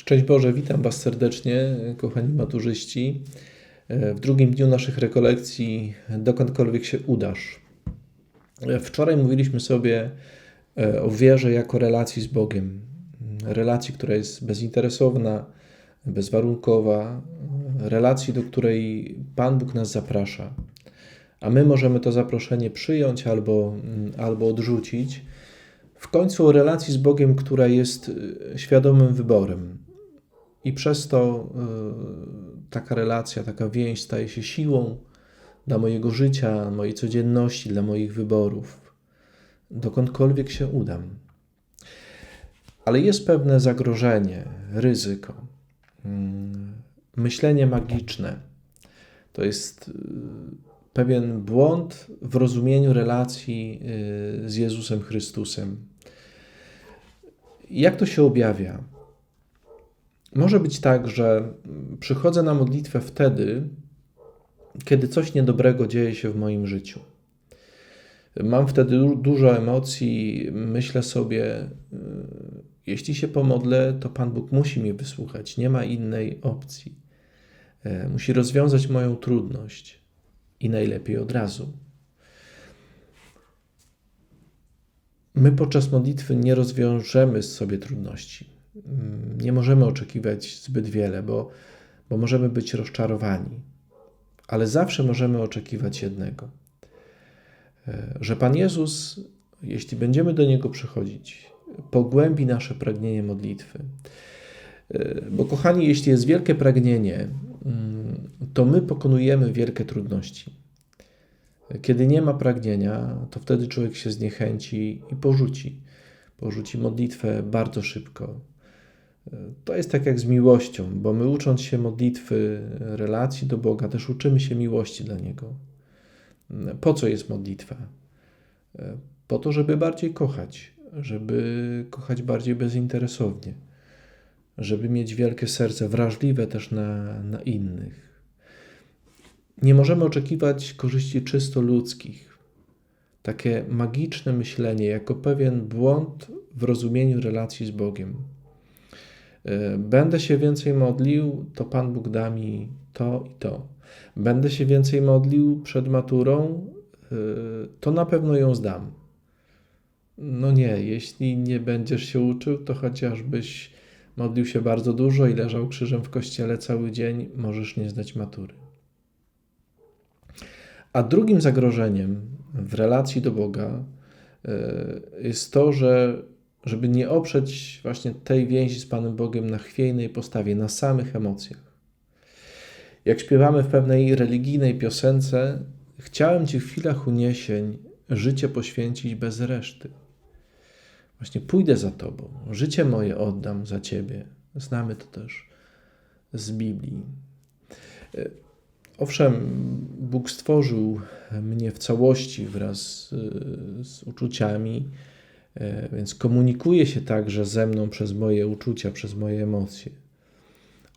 Szczęść Boże, witam Was serdecznie, kochani maturzyści. W drugim dniu naszych rekolekcji, dokądkolwiek się udasz. Wczoraj mówiliśmy sobie e, o wierze jako relacji z Bogiem. Relacji, która jest bezinteresowna, bezwarunkowa, relacji, do której Pan Bóg nas zaprasza. A my możemy to zaproszenie przyjąć albo, albo odrzucić. W końcu o relacji z Bogiem, która jest e, świadomym wyborem. I przez to y, taka relacja, taka więź staje się siłą dla mojego życia, mojej codzienności, dla moich wyborów, dokądkolwiek się udam. Ale jest pewne zagrożenie, ryzyko. Mm, myślenie magiczne to jest y, pewien błąd w rozumieniu relacji y, z Jezusem Chrystusem. Jak to się objawia? Może być tak, że przychodzę na modlitwę wtedy, kiedy coś niedobrego dzieje się w moim życiu. Mam wtedy dużo emocji, myślę sobie, y, jeśli się pomodlę, to Pan Bóg musi mnie wysłuchać, nie ma innej opcji. E, musi rozwiązać moją trudność i najlepiej od razu. My podczas modlitwy nie rozwiążemy sobie trudności nie możemy oczekiwać zbyt wiele, bo, bo możemy być rozczarowani. Ale zawsze możemy oczekiwać jednego: e, że Pan Jezus, jeśli będziemy do Niego przychodzić, pogłębi nasze pragnienie modlitwy. E, bo, kochani, jeśli jest wielkie pragnienie, mm, to my pokonujemy wielkie trudności. Kiedy nie ma pragnienia, to wtedy człowiek się zniechęci i porzuci. Porzuci modlitwę bardzo szybko. To jest tak jak z miłością, bo my ucząc się modlitwy, relacji do Boga, też uczymy się miłości dla Niego. Po co jest modlitwa? Po to, żeby bardziej kochać, żeby kochać bardziej bezinteresownie, żeby mieć wielkie serce, wrażliwe też na, na innych. Nie możemy oczekiwać korzyści czysto ludzkich. Takie magiczne myślenie, jako pewien błąd w rozumieniu relacji z Bogiem. Będę się więcej modlił, to Pan Bóg da mi to i to. Będę się więcej modlił przed maturą, e, to na pewno ją zdam. No nie, jeśli nie będziesz się uczył, to chociażbyś modlił się bardzo dużo i leżał krzyżem w kościele cały dzień, możesz nie zdać matury. A drugim zagrożeniem w relacji do Boga e, jest to, że żeby nie oprzeć właśnie tej więzi z Panem Bogiem na chwiejnej postawie, na samych emocjach. Jak śpiewamy w pewnej religijnej piosence, chciałem Ci w chwilach uniesień życie poświęcić bez reszty. Właśnie pójdę za Tobą, życie moje oddam za Ciebie. Znamy to też z Biblii. Owszem, Bóg stworzył mnie w całości wraz z uczuciami, E, więc komunikuje się także ze mną przez moje uczucia, przez moje emocje.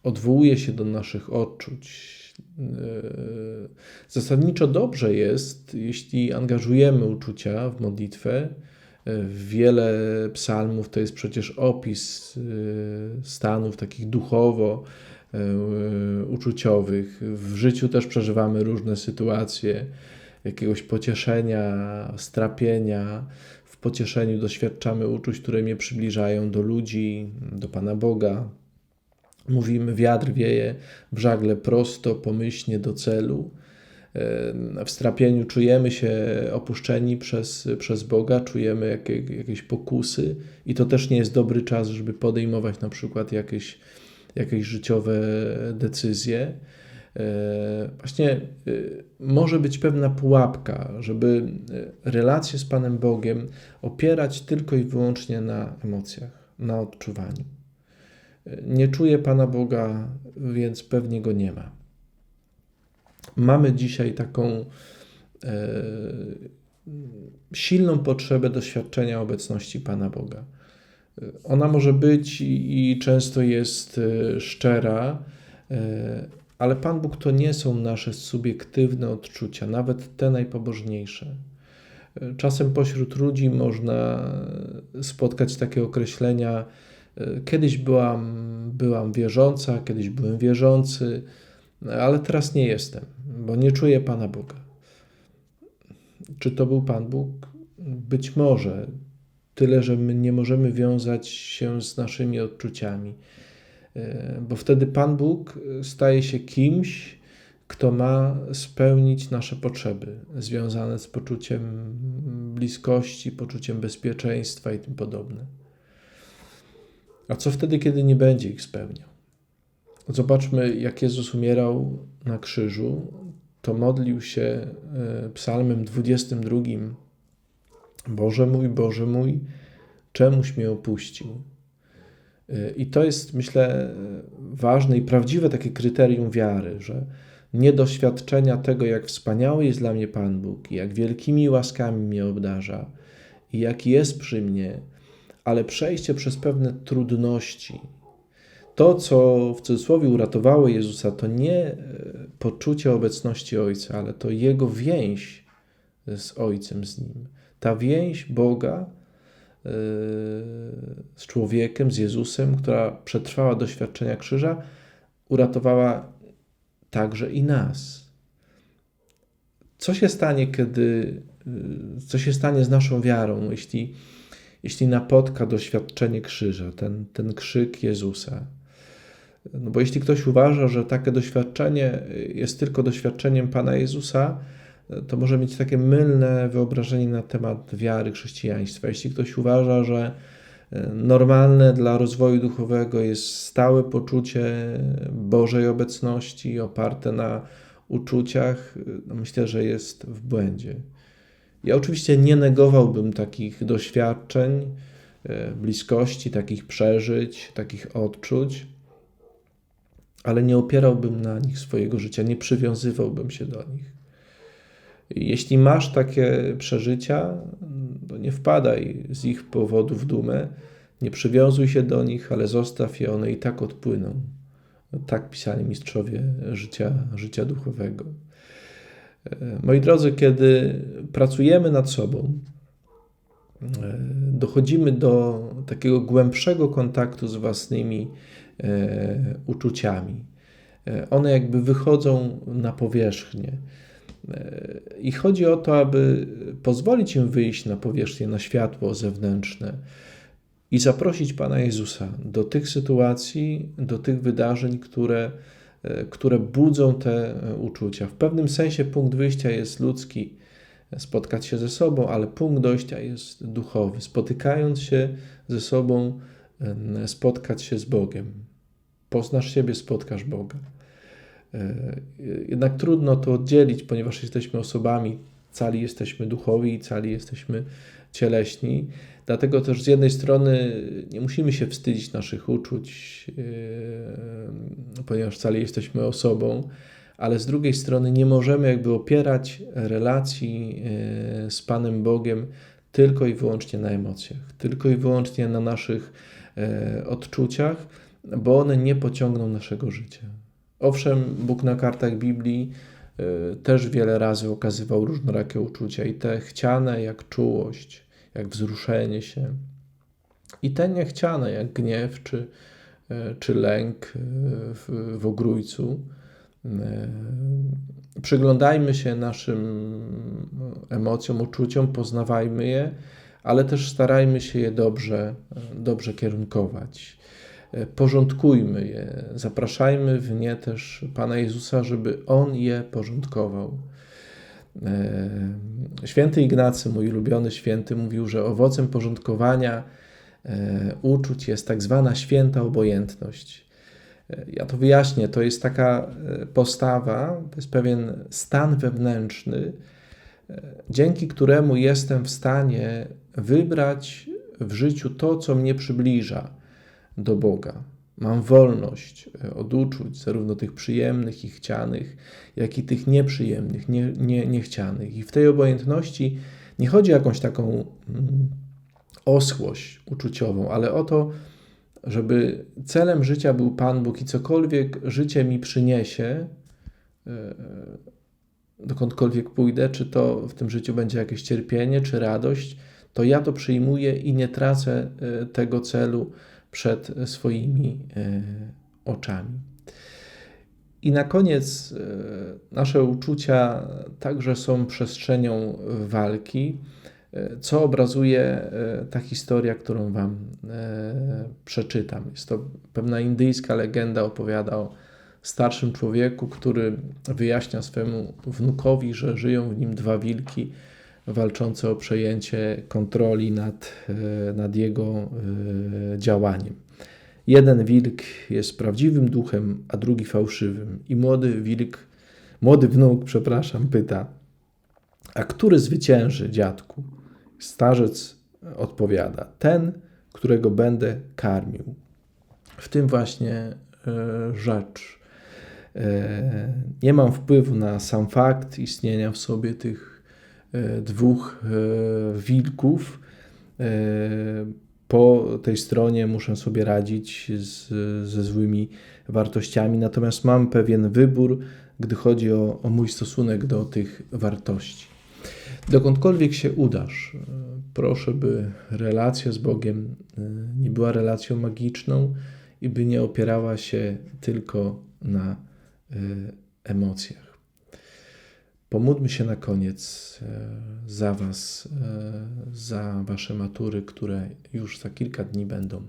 Odwołuje się do naszych odczuć. E, zasadniczo dobrze jest, jeśli angażujemy uczucia w modlitwę. E, wiele psalmów to jest przecież opis stanów takich duchowo uczuciowych. W życiu też przeżywamy różne sytuacje jakiegoś pocieszenia, strapienia, pocieszeniu doświadczamy uczuć, które mnie przybliżają do ludzi, do Pana Boga. Mówimy, wiatr wieje w żagle prosto, pomyślnie do celu. W strapieniu czujemy się opuszczeni przez, przez Boga, czujemy jakie, jakieś pokusy, i to też nie jest dobry czas, żeby podejmować na przykład jakieś, jakieś życiowe decyzje. E, właśnie e, może być pewna pułapka, żeby e, relacje z Panem Bogiem opierać tylko i wyłącznie na emocjach, na odczuwaniu. Nie czuję Pana Boga, więc pewnie go nie ma. Mamy dzisiaj taką silną potrzebę doświadczenia obecności Pana Boga. Ona może być i często jest szczera, ale Pan Bóg to nie są nasze subiektywne odczucia, nawet te najpobożniejsze. Czasem pośród ludzi można spotkać takie określenia: Kiedyś byłam, byłam wierząca, kiedyś byłem wierzący, ale teraz nie jestem, bo nie czuję Pana Boga. Czy to był Pan Bóg? Być może. Tyle, że my nie możemy wiązać się z naszymi odczuciami, bo wtedy Pan Bóg staje się kimś, kto ma spełnić nasze potrzeby związane z poczuciem bliskości, poczuciem bezpieczeństwa i tym podobne. A co wtedy, kiedy nie będzie ich spełniał? Zobaczmy, jak Jezus umierał na krzyżu, to modlił się e, psalmem 22. Boże mój, Boże mój, czemuś mnie opuścił? E, I to jest, myślę, ważne i prawdziwe takie kryterium wiary, że nie doświadczenia tego, jak wspaniały jest dla mnie Pan Bóg, jak wielkimi łaskami mnie obdarza i jak jest przy mnie, ale przejście przez pewne trudności. To, co w cudzysłowie uratowało Jezusa, to nie e, poczucie obecności Ojca, ale to Jego więź z Ojcem, z Nim. Ta więź Boga e, z człowiekiem, z Jezusem, która przetrwała doświadczenia krzyża, uratowała także i nas. Co się stanie, kiedy, e, co się stanie z naszą wiarą, jeśli jeśli napotka doświadczenie krzyża, ten, ten krzyk Jezusa. No bo jeśli ktoś uważa, że takie doświadczenie jest tylko doświadczeniem Pana Jezusa, to może mieć takie mylne wyobrażenie na temat wiary chrześcijaństwa. Jeśli ktoś uważa, że normalne dla rozwoju duchowego jest stałe poczucie Bożej obecności oparte na uczuciach, no myślę, że jest w błędzie. Ja oczywiście nie negowałbym takich doświadczeń, e, bliskości, takich przeżyć, takich odczuć, ale nie opierałbym na nich swojego życia, nie przywiązywałbym się do nich. Jeśli masz takie przeżycia, to nie wpadaj z ich powodu w dumę, nie przywiązuj się do nich, ale zostaw je, one i tak odpłyną. Tak pisali mistrzowie życia, życia duchowego. Moi drodzy, kiedy pracujemy nad sobą, e, dochodzimy do takiego głębszego kontaktu z własnymi e, uczuciami. E, one jakby wychodzą na powierzchnię. I chodzi o to, aby pozwolić im wyjść na powierzchnię, na światło zewnętrzne i zaprosić Pana Jezusa do tych sytuacji, do tych wydarzeń, które które budzą te uczucia. W pewnym sensie punkt wyjścia jest ludzki, spotkać się ze sobą, ale punkt dojścia jest duchowy. Spotykając się ze sobą, spotkać się z Bogiem. Poznasz siebie, spotkasz Boga. Jednak trudno to oddzielić, ponieważ jesteśmy osobami, cali jesteśmy duchowi cali jesteśmy cieleśni. Dlatego też z jednej strony nie musimy się wstydzić naszych uczuć, yy, ponieważ wcale jesteśmy osobą, ale z drugiej strony nie możemy jakby opierać relacji yy, z Panem Bogiem tylko i wyłącznie na emocjach, tylko i wyłącznie na naszych odczuciach, bo one nie pociągną naszego życia. Owszem, Bóg na kartach Biblii też wiele razy okazywał różnorakie uczucia i te chciane jak czułość, jak wzruszenie się. I te niechciane, jak gniew czy, e, czy lęk e, w, w ogrójcu. Przyglądajmy się naszym emocjom, uczuciom, poznawajmy je, ale też starajmy się je dobrze, dobrze kierunkować. Porządkujmy je, zapraszajmy w nie też Pana Jezusa, żeby On je porządkował. E, święty Ignacy, mój ulubiony święty, mówił, że owocem porządkowania e, uczuć jest tak zwana święta obojętność. E, ja to wyjaśnię. To jest taka postawa, to jest pewien stan wewnętrzny, dzięki któremu jestem w stanie wybrać w życiu to, co mnie przybliża do Boga. Mam wolność e, od uczuć, zarówno tych przyjemnych i chcianych, jak i tych nieprzyjemnych, nie, nie, niechcianych. I w tej obojętności nie chodzi o jakąś taką mm, oschłość uczuciową, ale o to, żeby celem życia był Pan Bóg i cokolwiek życie mi przyniesie, e, dokądkolwiek pójdę, czy to w tym życiu będzie jakieś cierpienie, czy radość, to ja to przyjmuję i nie tracę e, tego celu przed swoimi e, oczami. I na koniec e, nasze uczucia także są przestrzenią walki, e, co obrazuje ta historia, którą Wam przeczytam. Jest to pewna indyjska legenda, opowiada o starszym człowieku, który wyjaśnia swemu wnukowi, że żyją w nim dwa wilki walczące o przejęcie kontroli nad, nad jego działaniem. Jeden wilk jest prawdziwym duchem, a drugi fałszywym. I młody wilk, młody wnuk, przepraszam, pyta: A który zwycięży, dziadku? Starzec odpowiada: Ten, którego będę karmił. W tym właśnie e, rzecz. E, nie mam wpływu na sam fakt istnienia w sobie tych e, dwóch e, wilków. E, po tej stronie muszę sobie radzić z, ze złymi wartościami, natomiast mam pewien wybór, gdy chodzi o, o mój stosunek do tych wartości. Dokądkolwiek się udasz, proszę, by relacja z Bogiem e, nie była relacją magiczną i by nie opierała się tylko na e, emocjach. Pomódlmy się na koniec e, za Was, e, za Wasze matury, które już za kilka dni będą.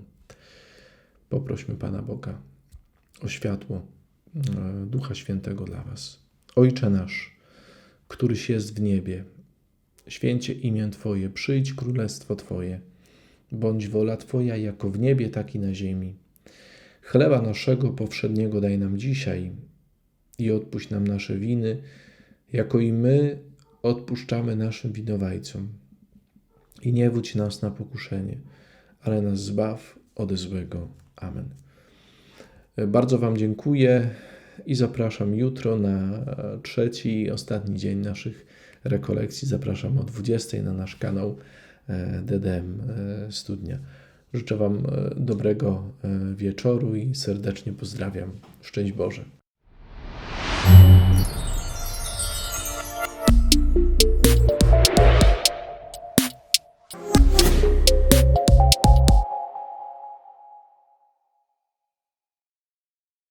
Poprośmy Pana Boga o światło e, Ducha Świętego dla Was. Ojcze nasz, któryś jest w niebie, święcie imię Twoje, przyjdź królestwo Twoje, bądź wola Twoja jako w niebie, tak i na ziemi. Chleba naszego powszedniego daj nam dzisiaj i odpuść nam nasze winy, jako i my odpuszczamy naszym winowajcom. I nie wódź nas na pokuszenie, ale nas zbaw ode złego. Amen. Bardzo Wam dziękuję i zapraszam jutro na trzeci i ostatni dzień naszych rekolekcji. Zapraszam o 20 na nasz kanał e, DDM e, Studnia. Życzę Wam e, dobrego wieczoru i serdecznie pozdrawiam. Szczęść Boże.